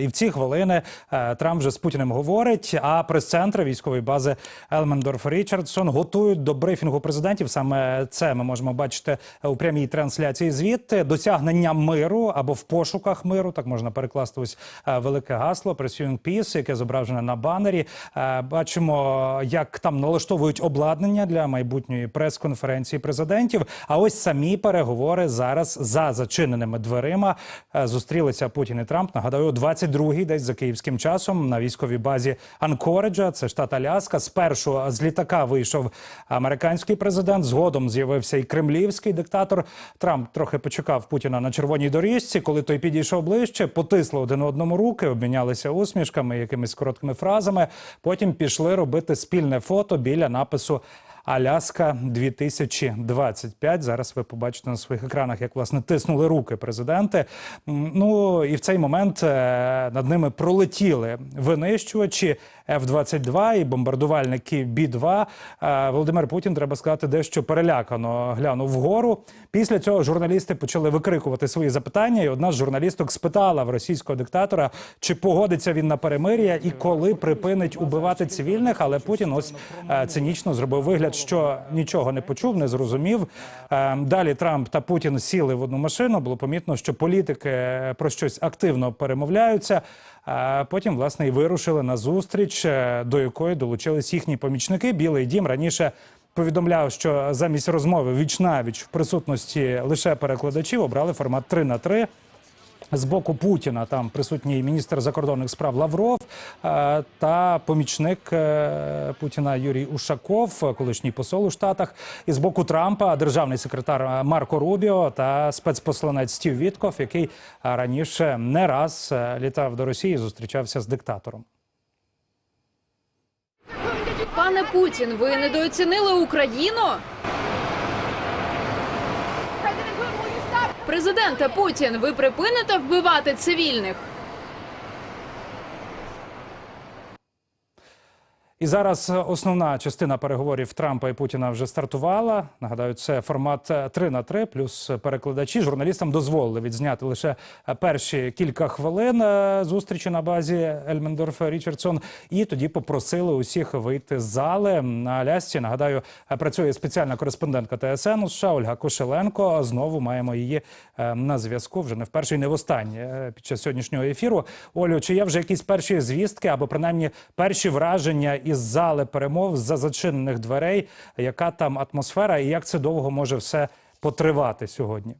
І в ці хвилини е, Трамп вже з Путіним говорить. А прес-центр військової бази Елмендорф Річардсон готують до брифінгу президентів. Саме це ми можемо бачити у прямій трансляції. Звідти досягнення миру або в пошуках миру. Так можна перекласти ось е, велике гасло Pursuing Peace, яке зображене на банері. Е, Бачимо, як там налаштовують обладнання для майбутньої прес-конференції президентів. А ось самі переговори зараз за зачиненими дверима зустрілися Путін і Трамп. Нагадаю, о 22-й десь за київським часом на військовій базі Анкореджа, це штат Аляска. Спершу з літака вийшов американський президент. Згодом з'явився і кремлівський диктатор. Трамп трохи почекав Путіна на червоній доріжці. Коли той підійшов ближче, потисли один одному руки, обмінялися усмішками, якимись короткими фразами. Потім пішли робити спільне фото біля напису. Аляска 2025. Зараз ви побачите на своїх екранах, як власне тиснули руки президенти. Ну і в цей момент е, над ними пролетіли винищувачі F-22 і бомбардувальники Бі-2. Е, Володимир Путін, треба сказати, дещо перелякано глянув вгору. Після цього журналісти почали викрикувати свої запитання. І одна з журналісток спитала в російського диктатора, чи погодиться він на перемир'я і коли припинить убивати цивільних. Але Путін ось е, цинічно зробив вигляд, що нічого не почув, не зрозумів. Е, Далі Трамп та Путін сіли в одну машину. Було помітно, що політики про щось активно перемовляються. А потім, власне, і вирушили на зустріч, е, до якої долучились їхні помічники. Білий дім раніше повідомляв, що замість розмови віч навіч в присутності лише перекладачів обрали формат 3 на 3 з боку Путіна там присутній міністр закордонних справ Лавров е, та помічник е, Путіна Юрій Ушаков, колишній посол у Штатах. І з боку Трампа державний секретар е, Марко Рубіо та спецпосланець Стів Вітков, який раніше не раз літав до Росії, і зустрічався з диктатором. Пане Путін, ви недооцінили Україну? Президенте Путін, ви припините вбивати цивільних? І зараз е, основна частина переговорів Трампа і Путіна вже стартувала. Нагадаю, це формат е, 3 на 3 плюс перекладачі. Журналістам дозволили відзняти лише е, перші кілька хвилин е, зустрічі на базі Ельмендорф Річардсон. І тоді попросили усіх вийти з зали на Алясці. Нагадаю, е, працює спеціальна кореспондентка ТСН у США Ольга Кошеленко. Знову маємо її е, на зв'язку вже не вперше і не востаннє е, під час сьогоднішнього ефіру. Олю, чи є вже якісь перші звістки або принаймні перші враження із зали перемов за зачинених дверей? Яка там атмосфера і як це довго може все потривати сьогодні?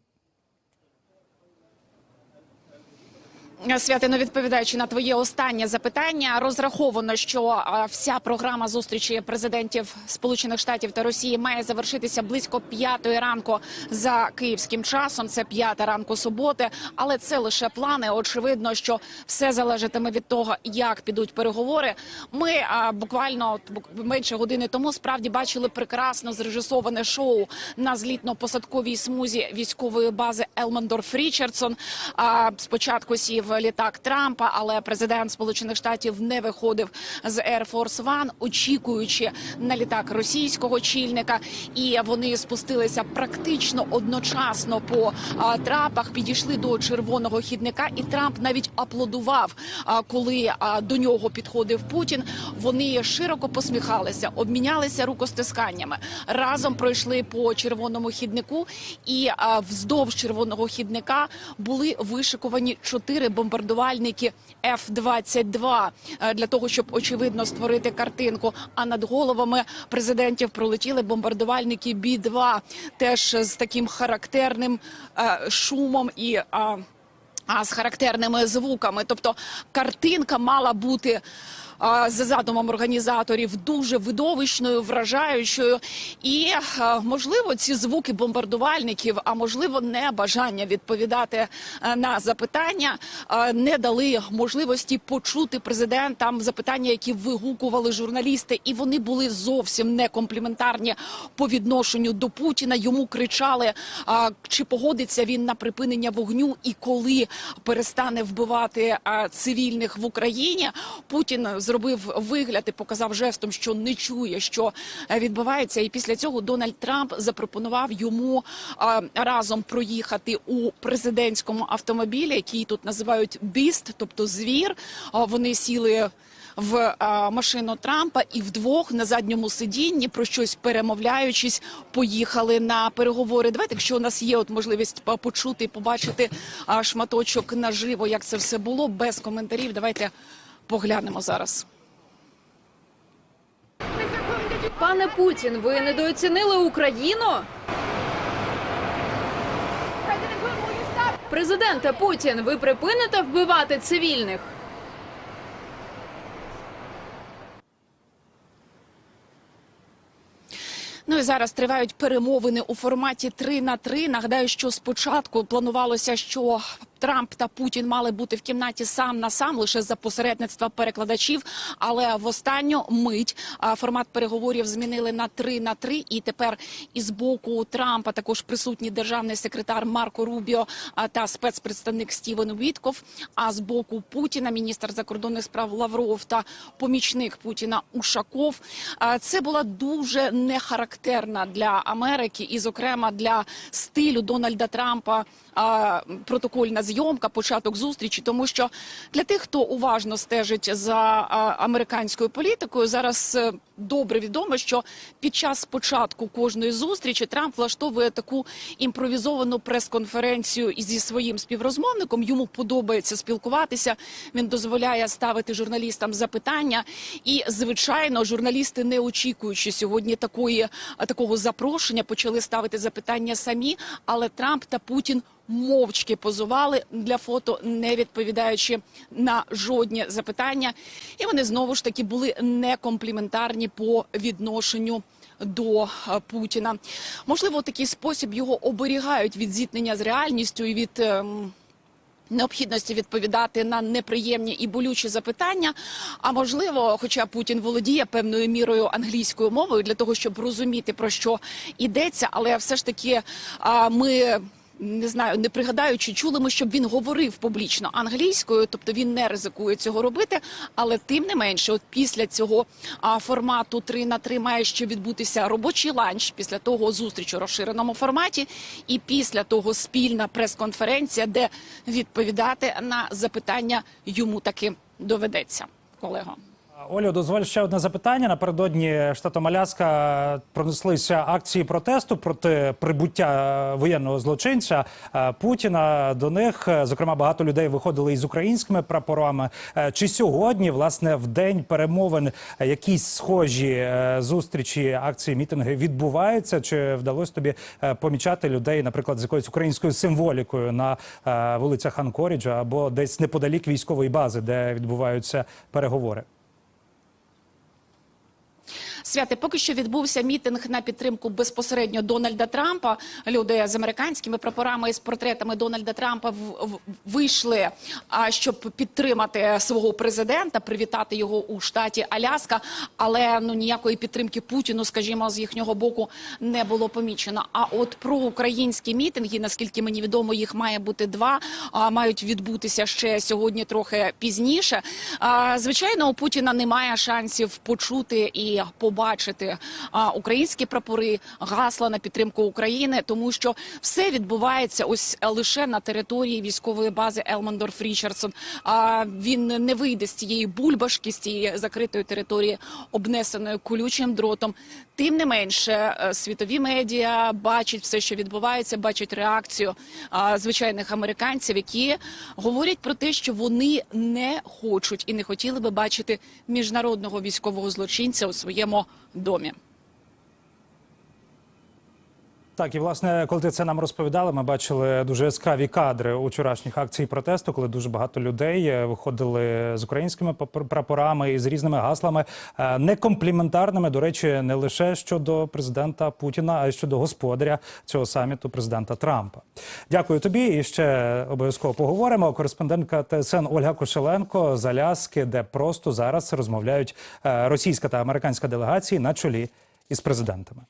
Святино, відповідаючи на твоє останнє запитання, розраховано, що вся програма зустрічі президентів Сполучених Штатів та Росії має завершитися близько п'ятої ранку за київським часом. Це п'ята ранку суботи, але це лише плани. Очевидно, що все залежатиме від того, як підуть переговори. Ми а, буквально от, менше години тому справді бачили прекрасно зрежисоване шоу на злітно-посадковій смузі військової бази Елмендорф Річардсон. А, спочатку сів літак Трампа, але президент Сполучених Штатів не виходив з Air Force One, очікуючи на літак російського чільника. І вони спустилися практично одночасно по трапах, підійшли до червоного хідника, і Трамп навіть аплодував, коли до нього підходив Путін. Вони широко посміхалися, обмінялися рукостисканнями. Разом пройшли по червоному хіднику, і вздовж червоного хідника були вишикувані чотири бомбардувальники F-22 е, для того, щоб очевидно створити картинку. А над головами президентів пролетіли бомбардувальники Бі-2, теж з таким характерним е, шумом і. а, з характерними звуками. Тобто картинка мала бути за задумом організаторів дуже видовищною, вражаючою. І можливо, ці звуки бомбардувальників, а можливо, не бажання відповідати на запитання, не дали можливості почути президентам запитання, які вигукували журналісти, і вони були зовсім не компліментарні по відношенню до Путіна. Йому кричали, чи погодиться він на припинення вогню і коли перестане вбивати цивільних в Україні. Путін з зробив вигляд і показав жестом, що не чує, що е, відбувається. І після цього Дональд Трамп запропонував йому е, разом проїхати у президентському автомобілі, який тут називають біст, тобто звір. Вони сіли в машину Трампа і вдвох на задньому сидінні про щось перемовляючись, поїхали на переговори. Давайте, якщо у нас є от можливість по- почути, побачити а, шматочок наживо, як це все було, без коментарів. Давайте поглянемо зараз. Пане Путін, ви недооцінили Україну? Президенте Путін, ви припините вбивати цивільних? Ну і зараз тривають перемовини у форматі 3 на 3. Нагадаю, що спочатку планувалося, що Трамп та Путін мали бути в кімнаті сам на сам лише за посередництва перекладачів. Але в останню мить формат переговорів змінили на 3 на 3. І тепер із боку Трампа також присутній державний секретар Марко Рубіо та спецпредставник Стівен Вітков. А з боку Путіна міністр закордонних справ Лавров та помічник Путіна Ушаков. Це була дуже нехарактерна для Америки і, зокрема, для стилю Дональда Трампа протокольна зйомка, початок зустрічі, тому що для тих, хто уважно стежить за американською політикою, зараз е, добре відомо, що під час початку кожної зустрічі Трамп влаштовує таку імпровізовану прес-конференцію зі своїм співрозмовником. Йому подобається спілкуватися. Він дозволяє ставити журналістам запитання. І звичайно, журналісти, не очікуючи сьогодні такої такого запрошення, почали ставити запитання самі. Але Трамп та Путін мовчки позували для фото, не відповідаючи на жодні запитання. І вони знову ж таки були некомпліментарні по відношенню. До е, Путіна можливо, такий спосіб його оберігають від зіткнення з реальністю і від ем, необхідності відповідати на неприємні і болючі запитання. А можливо, хоча Путін володіє певною мірою англійською мовою для того, щоб розуміти про що йдеться, але все ж таки ми. Не знаю, не пригадаю, чи чули ми, щоб він говорив публічно англійською, тобто він не ризикує цього робити. Але тим не менше, от після цього формату 3 на 3 має ще відбутися робочий ланч, після того зустріч у розширеному форматі, і після того спільна прес-конференція, де відповідати на запитання йому таки доведеться, колего. Олю, дозволь ще одне запитання. Напередодні штатом Аляска пронеслися акції протесту проти прибуття воєнного злочинця е, Путіна. До них, е, зокрема, багато людей виходили із українськими прапорами. Е, Чи сьогодні, власне, в день перемовин е, якісь схожі е, зустрічі, акції, мітинги відбуваються? Чи вдалося тобі е, помічати людей, наприклад, з якоюсь українською символікою на е, вулицях Анкоріджа або десь неподалік військової бази, де відбуваються переговори? Святе, поки що відбувся мітинг на підтримку безпосередньо Дональда Трампа. Люди з американськими прапорами і з портретами Дональда Трампа вийшли, щоб підтримати свого президента, привітати його у штаті Аляска. Але ну ніякої підтримки Путіну, скажімо, з їхнього боку не було помічено. А от про українські мітинги, наскільки мені відомо, їх має бути два, а мають відбутися ще сьогодні трохи пізніше. А, Звичайно, у Путіна немає шансів почути і побачити а, українські прапори, гасла на підтримку України, тому що все відбувається ось лише на території військової бази Елмандорф Річардсон. А він не вийде з цієї бульбашки, з цієї закритої території, обнесеної колючим дротом. Тим не менше, е, світові медіа бачать все, що відбувається, бачать реакцію звичайних американців, які говорять про те, що вони не хочуть і не хотіли би бачити міжнародного військового злочинця у своєму домі. Так, і власне, коли ти це нам розповідали, ми бачили дуже яскраві кадри учорашніх акцій протесту, коли дуже багато людей е, виходили з українськими прапорами і з різними гаслами, е, некомпліментарними, до речі, не лише щодо президента Путіна, а й щодо господаря цього саміту, президента Трампа. Дякую тобі. І ще обов'язково поговоримо. Кореспондентка ТСН Ольга Кошеленко з Аляски, де просто зараз розмовляють е, російська та американська делегації на чолі із президентами.